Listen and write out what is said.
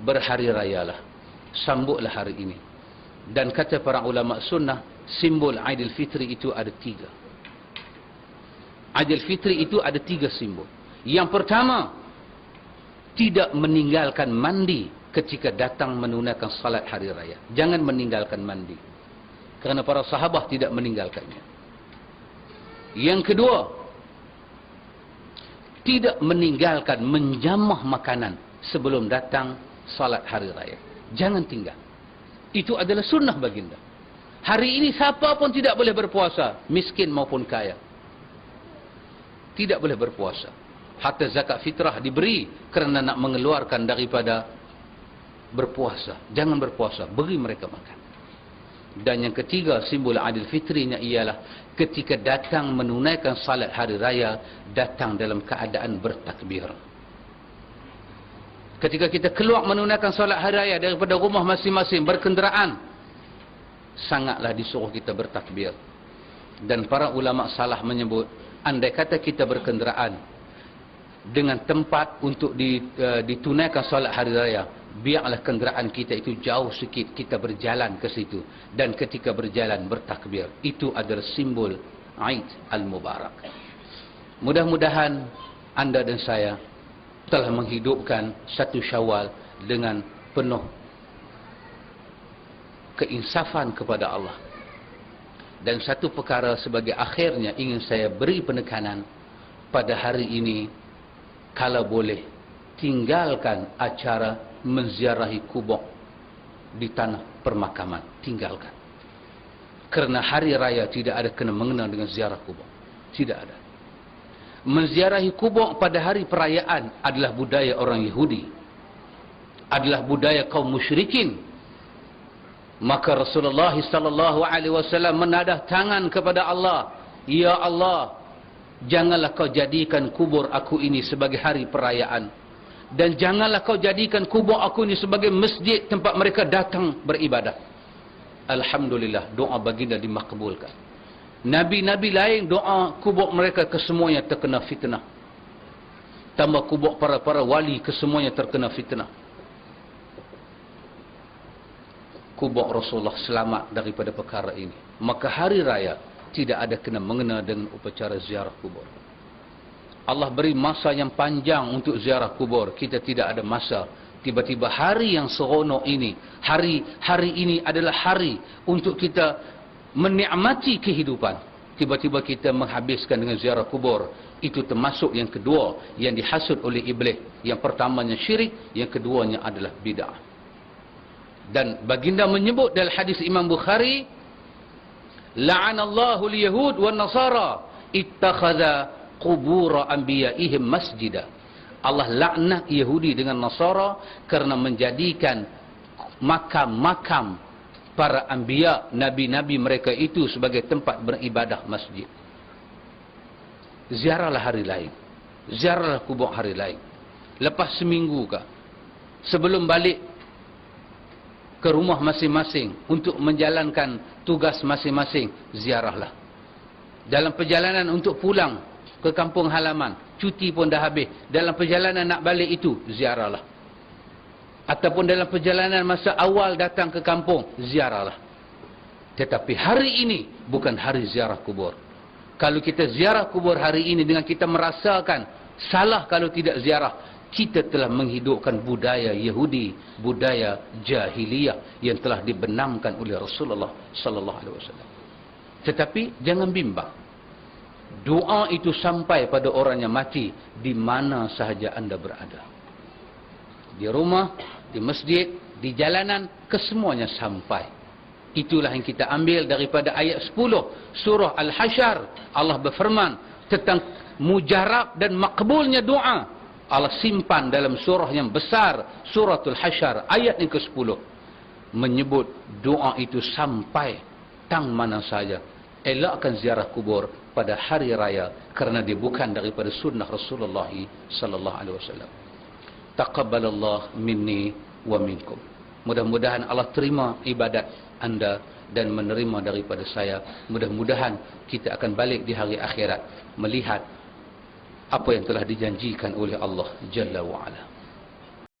berhari rayalah. Sambutlah hari ini. Dan kata para ulama sunnah, simbol Aidil Fitri itu ada tiga. Aidil Fitri itu ada tiga simbol. Yang pertama, tidak meninggalkan mandi ketika datang menunaikan salat hari raya. Jangan meninggalkan mandi. Kerana para sahabat tidak meninggalkannya. Yang kedua, tidak meninggalkan menjamah makanan sebelum datang salat hari raya. Jangan tinggal. Itu adalah sunnah baginda. Hari ini siapa pun tidak boleh berpuasa, miskin maupun kaya. Tidak boleh berpuasa. Hatta zakat fitrah diberi kerana nak mengeluarkan daripada berpuasa. Jangan berpuasa, beri mereka makan. Dan yang ketiga, simbol adil fitrinya ialah ketika datang menunaikan salat hari raya, datang dalam keadaan bertakbir. Ketika kita keluar menunaikan salat hari raya daripada rumah masing-masing berkenderaan, sangatlah disuruh kita bertakbir. Dan para ulama salah menyebut, andai kata kita berkenderaan dengan tempat untuk eh, ditunaikan salat hari raya, biarlah kenderaan kita itu jauh sikit kita berjalan ke situ. Dan ketika berjalan bertakbir. Itu adalah simbol Aid al-Mubarak. Mudah-mudahan anda dan saya telah menghidupkan satu syawal dengan penuh keinsafan kepada Allah. Dan satu perkara sebagai akhirnya ingin saya beri penekanan pada hari ini kalau boleh tinggalkan acara menziarahi kubur di tanah permakaman. Tinggalkan. Kerana hari raya tidak ada kena mengenal dengan ziarah kubur. Tidak ada menziarahi kubur pada hari perayaan adalah budaya orang Yahudi adalah budaya kaum musyrikin maka Rasulullah sallallahu alaihi wasallam menadah tangan kepada Allah ya Allah janganlah kau jadikan kubur aku ini sebagai hari perayaan dan janganlah kau jadikan kubur aku ini sebagai masjid tempat mereka datang beribadah. Alhamdulillah doa baginda dimakbulkan. Nabi-nabi lain doa kubur mereka kesemuanya terkena fitnah. Tambah kubur para-para wali kesemuanya terkena fitnah. Kubur Rasulullah selamat daripada perkara ini. Maka hari raya tidak ada kena mengena dengan upacara ziarah kubur. Allah beri masa yang panjang untuk ziarah kubur. Kita tidak ada masa. Tiba-tiba hari yang seronok ini, hari hari ini adalah hari untuk kita menikmati kehidupan. Tiba-tiba kita menghabiskan dengan ziarah kubur. Itu termasuk yang kedua yang dihasut oleh iblis. Yang pertamanya syirik, yang keduanya adalah bid'ah. Dan baginda menyebut dalam hadis Imam Bukhari, La'anallahu liyahud wa nasara ittakhadha qubur anbiya'ihim masjidah. Allah laknat Yahudi dengan Nasara kerana menjadikan makam-makam para anbiya, nabi-nabi mereka itu sebagai tempat beribadah masjid. Ziarahlah hari lain. Ziarahlah kubur hari lain. Lepas seminggu ke, sebelum balik ke rumah masing-masing untuk menjalankan tugas masing-masing, ziarahlah. Dalam perjalanan untuk pulang, ke kampung halaman. Cuti pun dah habis. Dalam perjalanan nak balik itu, ziarahlah. Ataupun dalam perjalanan masa awal datang ke kampung, ziarahlah. Tetapi hari ini bukan hari ziarah kubur. Kalau kita ziarah kubur hari ini dengan kita merasakan salah kalau tidak ziarah, kita telah menghidupkan budaya Yahudi, budaya jahiliyah yang telah dibenamkan oleh Rasulullah sallallahu alaihi wasallam. Tetapi jangan bimbang doa itu sampai pada orang yang mati di mana sahaja anda berada. Di rumah, di masjid, di jalanan, kesemuanya sampai. Itulah yang kita ambil daripada ayat 10 surah Al-Hashar. Allah berfirman tentang mujarab dan makbulnya doa. Allah simpan dalam surah yang besar, suratul Hashar, ayat yang ke-10. Menyebut doa itu sampai tang mana saja. Elakkan ziarah kubur pada hari raya kerana dia bukan daripada sunnah Rasulullah sallallahu alaihi wasallam. Taqabbalallah minni wa minkum. Mudah-mudahan Allah terima ibadat anda dan menerima daripada saya. Mudah-mudahan kita akan balik di hari akhirat melihat apa yang telah dijanjikan oleh Allah Jalla wa Ala.